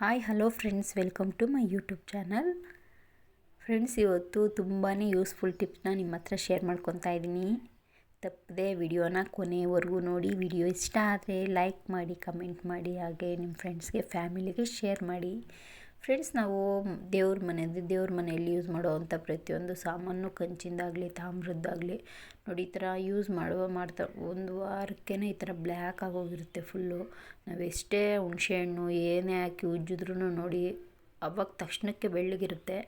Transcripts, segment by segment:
Hi hello friends welcome to my YouTube channel friends ಇವತ್ತು ತುಂಬಾ useful ಟಿಪ್ಸ್ನ ನಿಮ್ಮ ಹತ್ರ ಶೇರ್ ಮಾಡ್ಕೊತಾ ಇದ್ದೀನಿ ತಪ್ಪದೆ ವಿಡಿಯೋನ ಕೊನೆವರೆಗೂ ನೋಡಿ. ವಿಡಿಯೋ ಇಷ್ಟ ಆದರೆ ಲೈಕ್ ಮಾಡಿ ಕಮೆಂಟ್ ಮಾಡಿ, ಹಾಗೆ ನಿಮ್ಮ ಫ್ರೆಂಡ್ಸ್ಗೆ ಫ್ಯಾಮಿಲಿಗೆ ಶೇರ್ ಮಾಡಿ. ಫ್ರೆಂಡ್ಸ್ ನಾವು ದೇವ್ರ ಮನೆಯಲ್ಲಿ ದೇವ್ರ ಮನೆಯಲ್ಲಿ ಯೂಸ್ ಮಾಡುವಂಥ ಪ್ರತಿಯೊಂದು ಸಾಮಾನು ಕಂಚಿಂದಾಗಲಿ, ತಾಮ್ರದ್ದಾಗಲಿ ನೋಡಿ ಈ ಥರ ಯೂಸ್ ಮಾಡುವ, ಮಾಡ್ತಾ, ಒಂದು ವಾರಕ್ಕೇ ಈ ಥರ ಬ್ಲ್ಯಾಕ್ ಆಗೋಗಿರುತ್ತೆ ಫುಲ್ಲು ನಾವು ಎಷ್ಟೇ ಹುಣಸೆಹಣ್ಣು ಏನೇ ಹಾಕಿ ಉಜ್ಜಿದ್ರೂ ನೋಡಿ ಅವಾಗ ತಕ್ಷಣಕ್ಕೆ ಬೆಳ್ಳಗಿರುತ್ತೆ.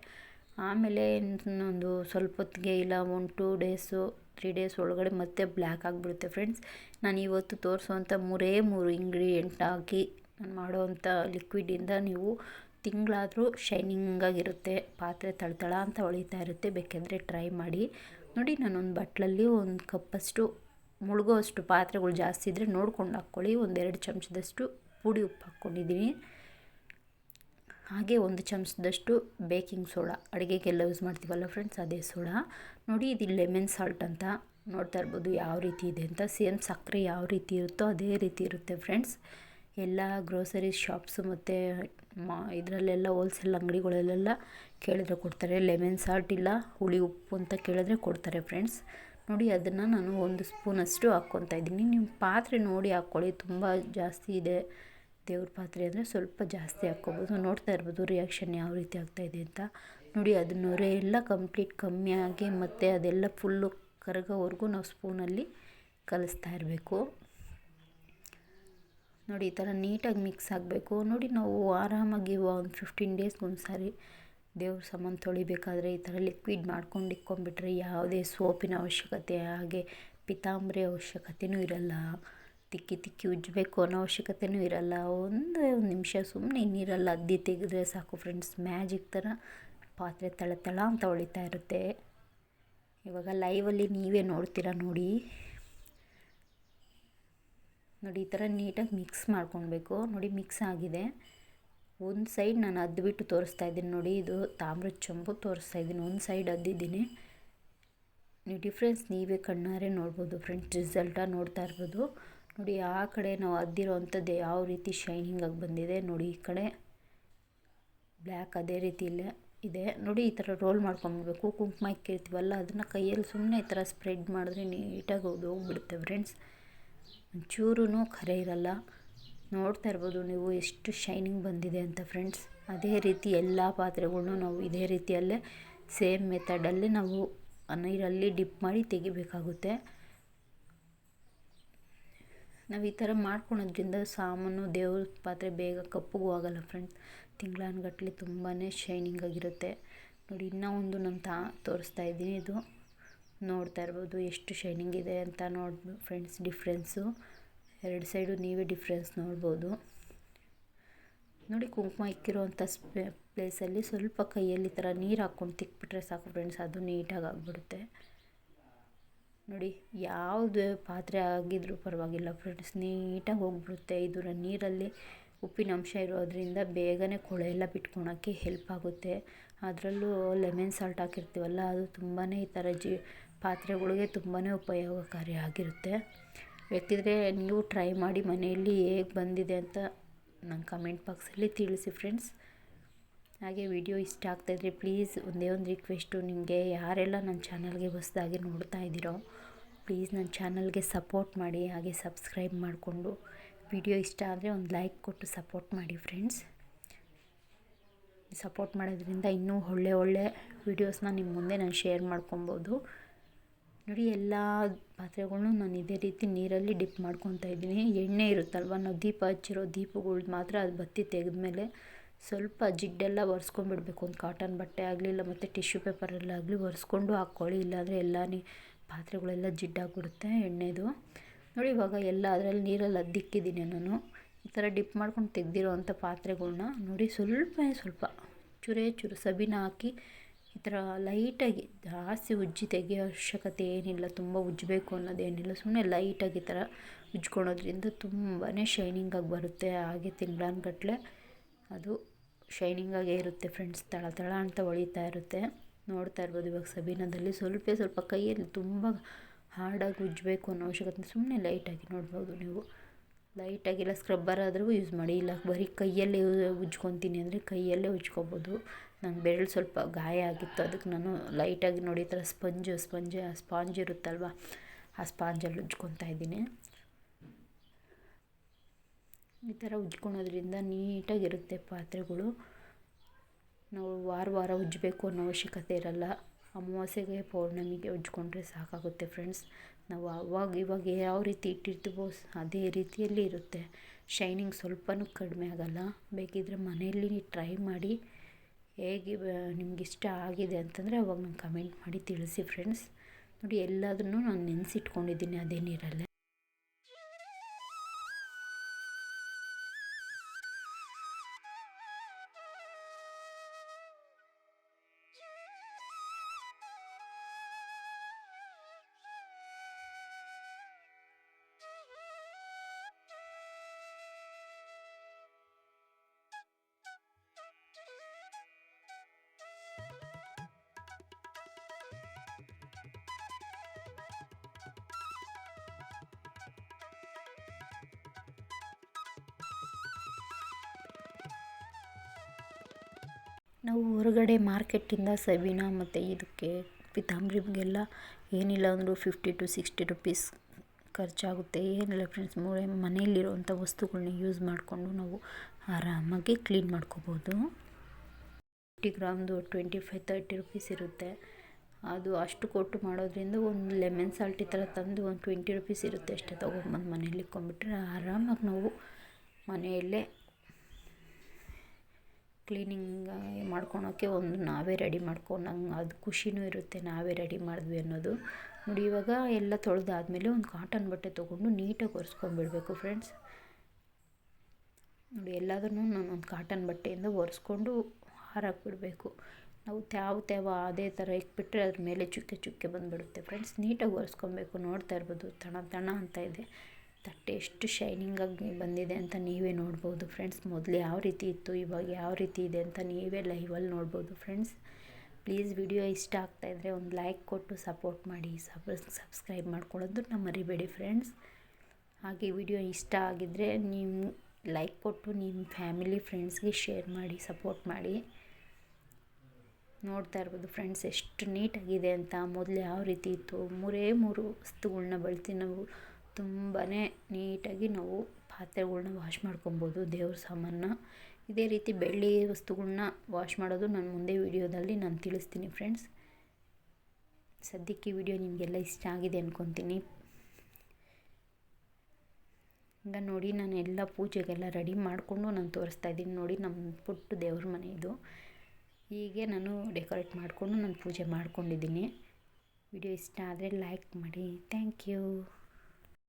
ಆಮೇಲೆ ಇನ್ನೊಂದು ಸ್ವಲ್ಪ ಹೊತ್ತಿಗೆ ಇಲ್ಲ one two days three days ಒಳಗಡೆ ಮತ್ತೆ ಬ್ಲ್ಯಾಕ್ ಆಗಿಬಿಡುತ್ತೆ ಫ್ರೆಂಡ್ಸ್ ನಾನು ಇವತ್ತು ತೋರಿಸುವಂಥ ಮೂರೇ ಮೂರು ಇಂಗ್ರೀಡಿಯೆಂಟ್ ಹಾಕಿ ನಾನು ಮಾಡೋವಂಥ ಲಿಕ್ವಿಡಿಂದ ನೀವು ತಿಂಗಳಾದರೂ ಶೈನಿಂಗಾಗಿರುತ್ತೆ, ಪಾತ್ರೆ ತಳತಳ ಅಂತ ಹೊಳಿತಾ ಇರುತ್ತೆ, ಬೇಕೆಂದರೆ ಟ್ರೈ ಮಾಡಿ. ನೋಡಿ ನಾನೊಂದು ಬಟ್ಲಲ್ಲಿ ಒಂದು ಕಪ್ಪಷ್ಟು ಮುಳುಗೋಷ್ಟು ಪಾತ್ರೆಗಳು ಜಾಸ್ತಿ ಇದ್ದರೆ ನೋಡ್ಕೊಂಡು ಹಾಕ್ಕೊಳ್ಳಿ. ಒಂದೆರಡು ಚಮಚದಷ್ಟು ಪುಡಿ ಉಪ್ಪು ಹಾಕ್ಕೊಂಡಿದ್ದೀನಿ. ಹಾಗೆ ಒಂದು ಚಮಚದಷ್ಟು ಬೇಕಿಂಗ್ ಸೋಡಾ. ಅಡುಗೆಗೆಲ್ಲ ಯೂಸ್ ಮಾಡ್ತೀವಲ್ಲ ಫ್ರೆಂಡ್ಸ್ ಅದೇ ಸೋಡಾ. ನೋಡಿ ಇದು ಲೆಮನ್ ಸಾಲ್ಟ್ ಅಂತ ನೋಡ್ತಾ ಇರ್ಬೋದು, ಯಾವ ರೀತಿ ಇದೆ ಅಂತ. ಸೇಮ್ ಸಕ್ಕರೆ ಯಾವ ರೀತಿ ಇರುತ್ತೋ ಅದೇ ರೀತಿ ಇರುತ್ತೆ ಫ್ರೆಂಡ್ಸ್ ಎಲ್ಲ ಗ್ರೋಸರಿ ಶಾಪ್ಸು ಮತ್ತು ಮಾ, ಇದರಲ್ಲೆಲ್ಲ ಹೋಲ್ಸೇಲ್ ಅಂಗಡಿಗಳಲ್ಲೆಲ್ಲ ಕೇಳಿದ್ರೆ ಕೊಡ್ತಾರೆ. ಲೆಮನ್ ಸಾಲ್ಟ್ ಇಲ್ಲ, ಹುಳಿ ಉಪ್ಪು ಅಂತ ಕೇಳಿದ್ರೆ ಕೊಡ್ತಾರೆ ಫ್ರೆಂಡ್ಸ್ ನೋಡಿ, ಅದನ್ನು ನಾನು ಒಂದು ಸ್ಪೂನಷ್ಟು ಹಾಕ್ಕೊತಾ ಇದ್ದೀನಿ. ನಿಮ್ಮ ಪಾತ್ರೆ ನೋಡಿ ಹಾಕ್ಕೊಳ್ಳಿ, ತುಂಬ ಜಾಸ್ತಿ ಇದೆ ದೇವ್ರ ಪಾತ್ರೆ ಅಂದರೆ ಸ್ವಲ್ಪ ಜಾಸ್ತಿ ಹಾಕ್ಕೋಬೋದು. ನೋಡ್ತಾ ಇರ್ಬೋದು ರಿಯಾಕ್ಷನ್ ಯಾವ ರೀತಿ ಆಗ್ತಾಯಿದೆ ಅಂತ. ನೋಡಿ ಅದನ್ನೋರೆ ಎಲ್ಲ ಕಂಪ್ಲೀಟ್ ಕಮ್ಮಿಯಾಗಿ ಮತ್ತು ಅದೆಲ್ಲ ಫುಲ್ಲು ಕರಗೋವರೆಗೂ ನಾವು ಸ್ಪೂನಲ್ಲಿ ಕಲಿಸ್ತಾ ಇರಬೇಕು. ನೋಡಿ, ಈ ಥರ ನೀಟಾಗಿ ಮಿಕ್ಸ್ ಆಗಬೇಕು. ನೋಡಿ, ನಾವು ಆರಾಮಾಗಿ ಒಂದು ಫಿಫ್ಟೀನ್ ಡೇಸ್ಗೆ ಒಂದು ಸಾರಿ ದೇವ್ರ ಸಾಮಾನು ತೊಳಿಬೇಕಾದ್ರೆ ಈ ಥರ ಲಿಕ್ವಿಡ್ ಮಾಡ್ಕೊಂಡು ಇಕ್ಕೊಂಡ್ಬಿಟ್ರೆ ಯಾವುದೇ ಸೋಪಿನ ಅವಶ್ಯಕತೆ, ಹಾಗೆ ಪಿತಾಂಬರಿ ಅವಶ್ಯಕತೆಯೂ ಇರಲ್ಲ. ತಿಕ್ಕಿ ತಿಕ್ಕಿ ಉಜ್ಜಬೇಕು ಅನ್ನೋ ಅವಶ್ಯಕತೆಯೂ ಇರಲ್ಲ. ಒಂದೇ ಒಂದು ನಿಮಿಷ ಸುಮ್ಮನೆ ನೀರಲ್ಲಿ ಅದ್ದಿ ತೆಗೆದ್ರೆ ಸಾಕು ಫ್ರೆಂಡ್ಸ್ ಮ್ಯಾಜಿಕ್ ಥರ ಪಾತ್ರೆ ತಳ ತಳ ಅಂತ ಹೊಳಿತಾ ಇರುತ್ತೆ. ಇವಾಗ ಲೈವಲ್ಲಿ ನೀವೇ ನೋಡ್ತೀರಾ ನೋಡಿ. ನೋಡಿ, ಈ ಥರ ನೀಟಾಗಿ ಮಿಕ್ಸ್ ಮಾಡ್ಕೊಳ್ಬೇಕು. ನೋಡಿ, ಮಿಕ್ಸ್ ಆಗಿದೆ. ಒಂದು ಸೈಡ್ ನಾನು ಅದ್ಬಿಟ್ಟು ತೋರಿಸ್ತಾ ಇದ್ದೀನಿ. ನೋಡಿ, ಇದು ತಾಮ್ರದ ಚೊಂಬು ತೋರಿಸ್ತಾ ಇದ್ದೀನಿ. ಒಂದು ಸೈಡ್ ಅದ್ದಿದ್ದೀನಿ. ನೀವು ಡಿಫ್ರೆನ್ಸ್ ನೀವೇ ಕಣ್ಣಾರೆ ನೋಡ್ಬೋದು ಫ್ರೆಂಡ್ಸ್ ರಿಸಲ್ಟಾಗಿ ನೋಡ್ತಾ ಇರ್ಬೋದು. ನೋಡಿ, ಆ ಕಡೆ ನಾವು ಅದ್ದಿರೋ ಅಂಥದ್ದು ಯಾವ ರೀತಿ ಶೈನಿಂಗ್ ಆಗಿ ಬಂದಿದೆ. ನೋಡಿ, ಈ ಕಡೆ ಬ್ಲ್ಯಾಕ್ ಅದೇ ರೀತಿ ಇಲ್ಲೇ ಇದೆ. ನೋಡಿ, ಈ ಥರ ರೋಲ್ ಮಾಡ್ಕೊಂಬಿಡ್ಬೇಕು ಕುಂಕುಮ ಇಕ್ಕಿರ್ತೀವಲ್ಲ, ಅದನ್ನು ಕೈಯಲ್ಲಿ ಸುಮ್ಮನೆ ಈ ಥರ ಸ್ಪ್ರೆಡ್ ಮಾಡಿದ್ರೆ ನೀಟಾಗಿ ಹೋಗಿ ಹೋಗ್ಬಿಡುತ್ತೆ ಫ್ರೆಂಡ್ಸ್. ಒಂಚೂರು ಖರೆ ಇರಲ್ಲ. ನೋಡ್ತಾ ಇರ್ಬೋದು ನೀವು ಎಷ್ಟು ಶೈನಿಂಗ್ ಬಂದಿದೆ ಅಂತ ಫ್ರೆಂಡ್ಸ್ ಅದೇ ರೀತಿ ಎಲ್ಲ ಪಾತ್ರೆಗಳ್ನೂ ನಾವು ಇದೇ ರೀತಿಯಲ್ಲೇ ಸೇಮ್ ಮೆಥಡಲ್ಲಿ ನಾವು ನೀರಲ್ಲಿ ಡಿಪ್ ಮಾಡಿ ತೆಗಿಬೇಕಾಗುತ್ತೆ. ನಾವು ಈ ಥರ ಮಾಡ್ಕೊಳೋದ್ರಿಂದ ಸಾಮಾನು, ದೇವ್ರ ಪಾತ್ರೆ ಬೇಗ ಕಪ್ಪಗೂ ಆಗಲ್ಲ ಫ್ರೆಂಡ್ಸ್ ತಿಂಗಳಾನ್ಗಟ್ಲೆ ತುಂಬಾ ಶೈನಿಂಗ್ ಆಗಿರುತ್ತೆ. ನೋಡಿ, ಇನ್ನೂ ಒಂದು ನಾನು ತಾ ತೋರಿಸ್ತಾ ಇದ್ದೀನಿ ಇದು. ನೋಡ್ತಾ ಇರ್ಬೋದು, ಎಷ್ಟು ಶೈನಿಂಗ್ ಇದೆ ಅಂತ ನೋಡಿ ಫ್ರೆಂಡ್ಸ್ ಡಿಫ್ರೆನ್ಸು ಎರಡು ಸೈಡು ನೀವೇ ಡಿಫ್ರೆನ್ಸ್ ನೋಡ್ಬೋದು. ನೋಡಿ ಕುಂಕುಮ ಇಕ್ಕಿರೋವಂಥ ಸ್ಪೇ ಪ್ಲೇಸಲ್ಲಿ ಸ್ವಲ್ಪ ಕೈಯಲ್ಲಿ ಥರ ನೀರು ಹಾಕ್ಕೊಂಡು ತಿಕ್ಬಿಟ್ರೆ ಸಾಕು ಫ್ರೆಂಡ್ಸ್ ಅದು ನೀಟಾಗಿ ಆಗಿಬಿಡುತ್ತೆ ನೋಡಿ ಯಾವುದೇ ಪಾತ್ರೆ ಆಗಿದ್ರೂ ಪರವಾಗಿಲ್ಲ ಫ್ರೆಂಡ್ಸ್ ನೀಟಾಗಿ ಹೋಗ್ಬಿಡುತ್ತೆ. ಇದರ ನೀರಲ್ಲಿ ಉಪ್ಪಿನ ಅಂಶ ಇರೋದ್ರಿಂದ ಬೇಗನೆ ಕೊಳೆ ಎಲ್ಲ ಬಿಟ್ಕೊಳಕ್ಕೆ ಹೆಲ್ಪ್ ಆಗುತ್ತೆ. ಅದರಲ್ಲೂ ಲೆಮೆನ್ ಸಾಲ್ಟ್ ಹಾಕಿರ್ತೀವಲ್ಲ, ಅದು ತುಂಬಾ ಈ ಥರ ಜಿ, ಪಾತ್ರೆಗಳಿಗೆ ತುಂಬಾ ಉಪಯೋಗಕಾರಿ ಆಗಿರುತ್ತೆ. ಬೇಕಿದ್ರೆ ನೀವು ಟ್ರೈ ಮಾಡಿ ಮನೆಯಲ್ಲಿ ಹೇಗೆ ಬಂದಿದೆ ಅಂತ ನಂಗೆ ಕಮೆಂಟ್ ಬಾಕ್ಸಲ್ಲಿ ತಿಳಿಸಿ ಫ್ರೆಂಡ್ಸ್. ಹಾಗೆ ವಿಡಿಯೋ ಇಷ್ಟ ಆಗ್ತಾಯಿದ್ರೆ ಪ್ಲೀಸ್ ಒಂದೇ ಒಂದು ರಿಕ್ವೆಸ್ಟು, ನಿಮಗೆ ಯಾರೆಲ್ಲ ನನ್ನ ಚಾನಲ್ಗೆ ಹೊಸದಾಗಿ ನೋಡ್ತಾ ಇದ್ದೀರೋ ಪ್ಲೀಸ್ ನನ್ನ ಚಾನಲ್ಗೆ ಸಪೋರ್ಟ್ ಮಾಡಿ, ಹಾಗೆ ಸಬ್ಸ್ಕ್ರೈಬ್ ಮಾಡಿಕೊಂಡು ವಿಡಿಯೋ ಇಷ್ಟ ಆದರೆ ಒಂದು ಲೈಕ್ ಕೊಟ್ಟು ಸಪೋರ್ಟ್ ಮಾಡಿ ಫ್ರೆಂಡ್ಸ್. ಸಪೋರ್ಟ್ ಮಾಡೋದ್ರಿಂದ ಇನ್ನೂ ಒಳ್ಳೆ ಒಳ್ಳೆ ವೀಡಿಯೋಸ್ನ ನಿಮ್ಮ ಮುಂದೆ ನಾನು ಶೇರ್ ಮಾಡ್ಕೊಬೋದು. ನೋಡಿ ಎಲ್ಲ ಪಾತ್ರೆಗಳ್ನೂ ನಾನು ಇದೇ ರೀತಿ ನೀರಲ್ಲಿ ಡಿಪ್ ಮಾಡ್ಕೊತಾ ಇದ್ದೀನಿ. ಎಣ್ಣೆ ಇರುತ್ತಲ್ವ, ನಾವು ದೀಪ ಹಚ್ಚಿರೋ ದೀಪಗಳ್ದು ಮಾತ್ರ ಅದು ಬತ್ತಿ ತೆಗೆದ್ಮೇಲೆ ಸ್ವಲ್ಪ ಜಿಡ್ಡೆಲ್ಲ ಒರೆಸ್ಕೊಂಡ್ಬಿಡ್ಬೇಕು. ಒಂದು ಕಾಟನ್ ಬಟ್ಟೆ ಆಗಲಿ ಇಲ್ಲ ಮತ್ತು ಟಿಶ್ಯೂ ಪೇಪರಲ್ಲಾಗಲಿ ಒರೆಸ್ಕೊಂಡು ಹಾಕ್ಕೊಳ್ಳಿ ಇಲ್ಲಾಂದರೆ ಎಲ್ಲ ನೀ ಪಾತ್ರೆಗಳೆಲ್ಲ ಜಿಡ್ಡಾಗ್ಬಿಡುತ್ತೆ ಎಣ್ಣೆದು. ನೋಡಿ ಇವಾಗ ಎಲ್ಲ ಅದರಲ್ಲಿ ನೀರಲ್ಲಿ ಅದ್ದಿಕ್ಕಿದ್ದೀನಿ ನಾನು. ಈ ಥರ ಡಿಪ್ ಮಾಡ್ಕೊಂಡು ತೆಗೆದಿರೋ ಅಂಥ ಪಾತ್ರೆಗಳ್ನ ನೋಡಿ ಸ್ವಲ್ಪ ಸ್ವಲ್ಪ ಚೂರೇ ಚೂರು ಸಬೀನ ಹಾಕಿ ಈ ಥರ ಲೈಟಾಗಿ ಜಾಸ್ತಿ ಉಜ್ಜಿ ತೆಗಿಯೋ ಅವಶ್ಯಕತೆ ಏನಿಲ್ಲ, ತುಂಬ ಉಜ್ಜಬೇಕು ಅನ್ನೋದೇನಿಲ್ಲ ಸುಮ್ಮನೆ ಲೈಟಾಗಿ ಈ ಥರ ಉಜ್ಕೊಳೋದ್ರಿಂದ ತುಂಬಾ ಶೈನಿಂಗಾಗಿ ಬರುತ್ತೆ ಹಾಗೆ ತಿಂಗಳಾನ್ಗಟ್ಲೆ. ಅದು ಶೈನಿಂಗಾಗೇ ಇರುತ್ತೆ ಫ್ರೆಂಡ್ಸ್ ತಳ ತಳ ಅಂತ ಹೊಳಿತಾ ಇರುತ್ತೆ. ನೋಡ್ತಾ ಇರ್ಬೋದು ಇವಾಗ ಸಬೀನದಲ್ಲಿ ಸ್ವಲ್ಪ ಸ್ವಲ್ಪ ಕೈಯಲ್ಲಿ ತುಂಬ ಹಾರ್ಡಾಗಿ ಉಜ್ಜಬೇಕು ಅನ್ನೋ ಅವಶ್ಯಕತೆ ಸುಮ್ಮನೆ ಲೈಟಾಗಿ ನೋಡ್ಬೋದು ನೀವು. ಲೈಟಾಗಿಲ್ಲ ಸ್ಕ್ರಬ್ಬರ್ ಆದರೂ ಯೂಸ್ ಮಾಡಿ, ಇಲ್ಲ ಬರೀ ಕೈಯಲ್ಲೇ ಉಜ್ಕೊತೀನಿ ಅಂದರೆ ಕೈಯಲ್ಲೇ ಉಜ್ಕೊಬೋದು. ನನ್ನ ಬೆರಳು ಸ್ವಲ್ಪ ಗಾಯ ಆಗಿತ್ತು ಅದಕ್ಕೆ ನಾನು ಲೈಟಾಗಿ ನೋಡಿ ಥರ ಸ್ಪಂಜು, ಸ್ಪಂಜ್ ಸ್ಪಾಂಜ್ ಇರುತ್ತಲ್ವ, ಆ ಸ್ಪಾಂಜಲ್ಲಿ ಉಜ್ಕೊತಾ ಇದ್ದೀನಿ. ಈ ಥರ ಉಜ್ಕೊಳೋದ್ರಿಂದ ನೀಟಾಗಿರುತ್ತೆ ಪಾತ್ರೆಗಳು. ನಾವು ವಾರ ವಾರ ಉಜ್ಜಬೇಕು ಅನ್ನೋ ಅವಶ್ಯಕತೆ ಇರಲ್ಲ. ಅಮಾವಾಸ್ಯೆಗೆ, ಪೌರ್ಣಮಿಗೆ ಉಜ್ಕೊಂಡ್ರೆ ಸಾಕಾಗುತ್ತೆ ಫ್ರೆಂಡ್ಸ್ ನಾವು ಅವಾಗ ಇವಾಗ ಯಾವ ರೀತಿ ಇಟ್ಟಿರ್ತೀವೋ ಅದೇ ರೀತಿಯಲ್ಲಿ ಇರುತ್ತೆ. ಶೈನಿಂಗ್ ಸ್ವಲ್ಪನೂ ಕಡಿಮೆ ಆಗೋಲ್ಲ. ಬೇಕಿದ್ದರೆ ಮನೆಯಲ್ಲಿ ಟ್ರೈ ಮಾಡಿ. ಹೇಗೆ ನಿಮ್ಗೆ ಇಷ್ಟ ಆಗಿದೆ ಅಂತಂದರೆ ಅವಾಗ ನಂಗೆ ಕಮೆಂಟ್ ಮಾಡಿ ತಿಳಿಸಿ ಫ್ರೆಂಡ್ಸ್ ನೋಡಿ ಎಲ್ಲದನ್ನೂ ನಾನು ನೆನೆಸಿಟ್ಕೊಂಡಿದ್ದೀನಿ ಅದೇ ನೀರಲ್ಲೇ. ನಾವು ಹೊರಗಡೆ ಮಾರ್ಕೆಟಿಂದ ಸಬೀನಾ ಮತ್ತು ಇದಕ್ಕೆ ಪಿತಾಂಬ್ರಿಗೆಲ್ಲ ಏನಿಲ್ಲ ಅಂದರೂ ಫಿಫ್ಟಿ ಟು ಸಿಕ್ಸ್ಟಿ ರುಪೀಸ್ ಖರ್ಚಾಗುತ್ತೆ. ಏನಿಲ್ಲ ಫ್ರೆಂಡ್ಸ್ ಮನೆಯಲ್ಲಿರುವಂಥ ವಸ್ತುಗಳನ್ನ ಯೂಸ್ ಮಾಡಿಕೊಂಡು ನಾವು ಆರಾಮಾಗಿ ಕ್ಲೀನ್ ಮಾಡ್ಕೋಬೋದು. ಫಿಫ್ಟಿ ಗ್ರಾಮ್ದು ಟ್ವೆಂಟಿ ಫೈವ್ ತರ್ಟಿ ರುಪೀಸ್ ಇರುತ್ತೆ. ಅದು ಅಷ್ಟು ಕೊಟ್ಟು ಮಾಡೋದ್ರಿಂದ ಒಂದು ಲೆಮನ್ ಸಾಲ್ಟ್ ಈ ಥರ ತಂದು ಒಂದು ಟ್ವೆಂಟಿ ರುಪೀಸ್ ಇರುತ್ತೆ ಅಷ್ಟೇ ತೊಗೊಂಬಂದು ಮನೇಲಿ ಇಕ್ಕೊಂಬಿಟ್ರೆ ಆರಾಮಾಗಿ ನಾವು ಮನೆಯಲ್ಲೇ ಕ್ಲೀನಿಂಗ್ ಮಾಡ್ಕೊಳೋಕ್ಕೆ ಒಂದು ನಾವೇ ರೆಡಿ ಮಾಡ್ಕೊಂಡಂಗೆ ಅದು ಖುಷಿನೂ ಇರುತ್ತೆ ನಾವೇ ರೆಡಿ ಮಾಡಿದ್ವಿ ಅನ್ನೋದು. ನೋಡಿ, ಇವಾಗ ಎಲ್ಲ ತೊಳೆದಾದ್ಮೇಲೆ ಒಂದು ಕಾಟನ್ ಬಟ್ಟೆ ತೊಗೊಂಡು ನೀಟಾಗಿ ಒರೆಸ್ಕೊಂಡ್ಬಿಡ್ಬೇಕು ಫ್ರೆಂಡ್ಸ್ ನೋಡಿ, ಎಲ್ಲದನ್ನು ನಾನು ಒಂದು ಕಾಟನ್ ಬಟ್ಟೆಯಿಂದ ಒರೆಸ್ಕೊಂಡು ಹಾರಾಕ್ಬಿಡಬೇಕು. ನಾವು ತ್ಯಾವ ತ್ಯಾವ ಅದೇ ಥರ ಇಕ್ಬಿಟ್ರೆ ಅದ್ರ ಮೇಲೆ ಚುಕ್ಕೆ ಚುಕ್ಕೆ ಬಂದುಬಿಡುತ್ತೆ ಫ್ರೆಂಡ್ಸ್ ನೀಟಾಗಿ ಒರೆಸ್ಕೊಬೇಕು, ನೋಡ್ತಾ ಇರ್ಬೋದು, ತಣ ತಣ ಅಂತ ಇದೆ. ತಟ್ಟೆ ಎಷ್ಟು ಶೈನಿಂಗಾಗಿ ಬಂದಿದೆ ಅಂತ ನೀವೇ ನೋಡ್ಬೋದು ಫ್ರೆಂಡ್ಸ್. ಮೊದಲು ಯಾವ ರೀತಿ ಇತ್ತು, ಇವಾಗ ಯಾವ ರೀತಿ ಇದೆ ಅಂತ ನೀವೇ ಲೈವಲ್ಲಿ ನೋಡ್ಬೋದು ಫ್ರೆಂಡ್ಸ್. ಪ್ಲೀಸ್ ವಿಡಿಯೋ ಇಷ್ಟ ಆಗ್ತಾಯಿದ್ರೆ ಒಂದು ಲೈಕ್ ಕೊಟ್ಟು ಸಪೋರ್ಟ್ ಮಾಡಿ. ಸಬ್ ಸಬ್ಸ್ಕ್ರೈಬ್ ಮಾಡ್ಕೊಳ್ಳೋದು ನಮ್ಮ ಮರಿಬೇಡಿ ಫ್ರೆಂಡ್ಸ್. ಹಾಗೆ ವಿಡಿಯೋ ಇಷ್ಟ ಆಗಿದ್ದರೆ ನೀವು ಲೈಕ್ ಕೊಟ್ಟು ನಿಮ್ಮ ಫ್ಯಾಮಿಲಿ ಫ್ರೆಂಡ್ಸ್ಗೆ ಶೇರ್ ಮಾಡಿ ಸಪೋರ್ಟ್ ಮಾಡಿ. ನೋಡ್ತಾ ಇರ್ಬೋದು ಫ್ರೆಂಡ್ಸ್ ಎಷ್ಟು ನೀಟಾಗಿದೆ ಅಂತ. ಮೊದಲು ಯಾವ ರೀತಿ ಇತ್ತು? ಮೂರೇ ಮೂರು ವಸ್ತುಗಳನ್ನ ಬಳಸಿ ನಾವು ತುಂಬಾ ನೀಟಾಗಿ ನಾವು ಪಾತ್ರೆಗಳ್ನ ವಾಶ್ ಮಾಡ್ಕೊಬೋದು. ದೇವ್ರ ಸಾಮಾನ ಇದೇ ರೀತಿ ಬೆಳ್ಳಿ ವಸ್ತುಗಳನ್ನ ವಾಶ್ ಮಾಡೋದು ನಾನು ಮುಂದೆ ವೀಡಿಯೋದಲ್ಲಿ ನಾನು ತಿಳಿಸ್ತೀನಿ ಫ್ರೆಂಡ್ಸ್ ಸದ್ಯಕ್ಕೆ ವಿಡಿಯೋ ನಿಮಗೆಲ್ಲ ಇಷ್ಟ ಆಗಿದೆ ಅಂದ್ಕೊತೀನಿ ಈಗ ನೋಡಿ ನಾನು ಎಲ್ಲ ಪೂಜೆಗೆಲ್ಲ ರೆಡಿ ಮಾಡಿಕೊಂಡು ನಾನು ತೋರಿಸ್ತಾ ಇದ್ದೀನಿ ನೋಡಿ ನಮ್ಮ ಪುಟ್ಟ ದೇವ್ರ ಮನೆ ಇದು. ಹೀಗೆ ನಾನು ಡೆಕೋರೇಟ್ ಮಾಡಿಕೊಂಡು ನಾನು ಪೂಜೆ ಮಾಡ್ಕೊಂಡಿದ್ದೀನಿ. ವಿಡಿಯೋ ಇಷ್ಟ ಆದರೆ ಲೈಕ್ ಮಾಡಿ. Thank you